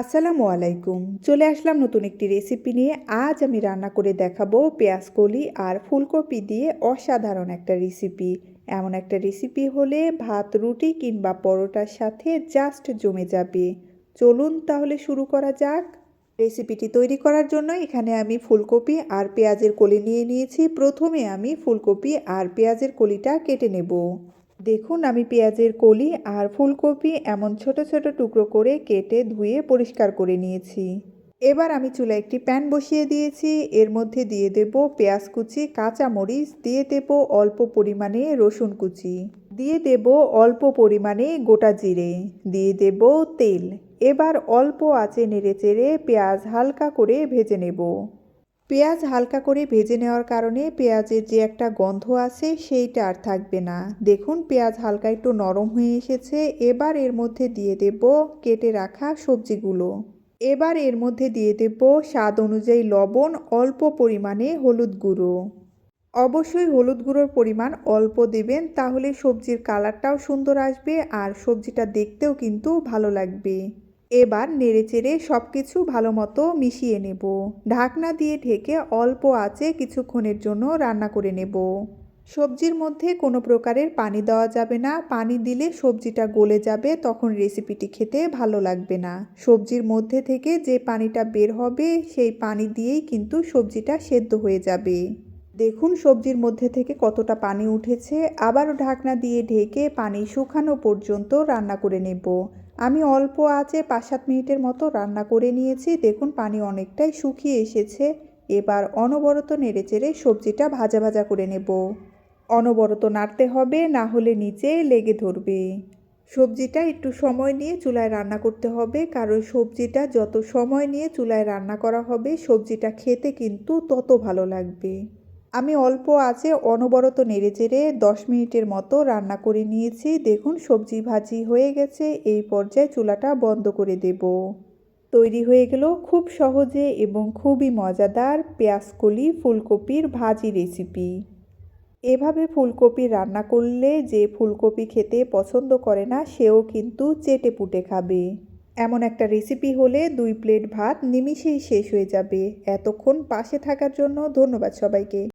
আসসালামু আলাইকুম। চলে আসলাম নতুন একটি রেসিপি নিয়ে। আজ আমি রান্না করে দেখাবো পেঁয়াজ কলি আর ফুলকপি দিয়ে অসাধারণ একটা রেসিপি এমন একটা রেসিপি হলে ভাত, রুটি কিংবা পরোটার সাথে জাস্ট জমে যাবে। চলুন তাহলে শুরু করা যাক। রেসিপিটি তৈরি করার জন্য এখানে আমি ফুলকপি আর পেঁয়াজের কলি নিয়ে নিয়েছি। প্রথমে আমি ফুলকপি আর পেঁয়াজের কলিটা কেটে নেব। দেখুন আমি পেঁয়াজের কলি আর ফুলকপি এমন ছোট ছোট টুকরো করে কেটে ধুয়ে পরিষ্কার করে নিয়েছি। এবার আমি চুলা একটি প্যান বসিয়ে দিয়েছি। এর মধ্যে দিয়ে দেব পেঁয়াজ কুচি, কাঁচা মরিচ, দিয়ে দেব অল্প পরিমাণে রসুন কুচি, দিয়ে দেব অল্প পরিমাণে গোটা জিরে, দিয়ে দেব তেল। এবার অল্প আঁচে নেড়ে চেড়ে পেঁয়াজ হালকা করে ভেজে নেব। পেঁয়াজ হালকা করে ভেজে নেওয়ার কারণে পেঁয়াজের যে একটা গন্ধ আছে সেইটা আর থাকবে না। দেখুন, পেঁয়াজ হালকা একটু নরম হয়ে এসেছে। এবার এর মধ্যে দিয়ে দেব কেটে রাখা সবজিগুলো। এবার এর মধ্যে দিয়ে দেব স্বাদ অনুযায়ী লবণ, অল্প পরিমাণে হলুদ গুঁড়ো। অবশ্যই হলুদ গুঁড়োর পরিমাণ অল্প দেবেন, তাহলে সবজির কালারটাও সুন্দর আসবে আর সবজিটা দেখতেও কিন্তু ভালো লাগবে। এবার নেড়েচেড়ে সব কিছু ভালো মতো মিশিয়ে নেব। ঢাকনা দিয়ে ঢেকে অল্প আঁচে কিছুক্ষণের জন্য রান্না করে নেব। সবজির মধ্যে কোনো প্রকারের পানি দেওয়া যাবে না। পানি দিলে সবজিটা গলে যাবে, তখন রেসিপিটি খেতে ভালো লাগবে না। সবজির মধ্যে থেকে যে পানিটা বের হবে, সেই পানি দিয়েই কিন্তু সবজিটা সেদ্ধ হয়ে যাবে। দেখুন সবজির মধ্যে থেকে কতটা পানি উঠেছে। আবারও ঢাকনা দিয়ে ঢেকে পানি শুকানো পর্যন্ত রান্না করে নেব। আমি অল্প আঁচে পাঁচ সাত মিনিটের মতো রান্না করে নিয়েছি। দেখুন পানি অনেকটাই শুকিয়ে এসেছে। এবার অনবরত নেড়েচেড়ে সবজিটা ভাজা ভাজা করে নেব। অনবরত নাড়তে হবে, না হলে নিচে লেগে ধরবে। সবজিটা একটু সময় নিয়ে চুলায় রান্না করতে হবে, কারণ সবজিটা যত সময় নিয়ে চুলায় রান্না করা হবে, সবজিটা খেতে কিন্তু তত ভালো লাগবে। আমি অল্প আছে, অনবরত নেড়ে চেড়ে দশ মিনিটের মতো রান্না করে নিয়েছি। দেখুন, সবজি ভাজি হয়ে গেছে, এই পর্যায়ে চুলাটা বন্ধ করে দেব। তৈরি হয়ে গেল খুব সহজে এবং খুবই মজাদার পেঁয়াজকলি ফুলকপির ভাজি রেসিপি। এভাবে ফুলকপি রান্না করলে যে ফুলকপি খেতে পছন্দ করে না, সেও কিন্তু চেটে পুটে খাবে। এমন একটা রেসিপি হলে দুই প্লেট ভাত নিমিষেই শেষ হয়ে যাবে। এতক্ষণ পাশে থাকার জন্য ধন্যবাদ সবাইকে।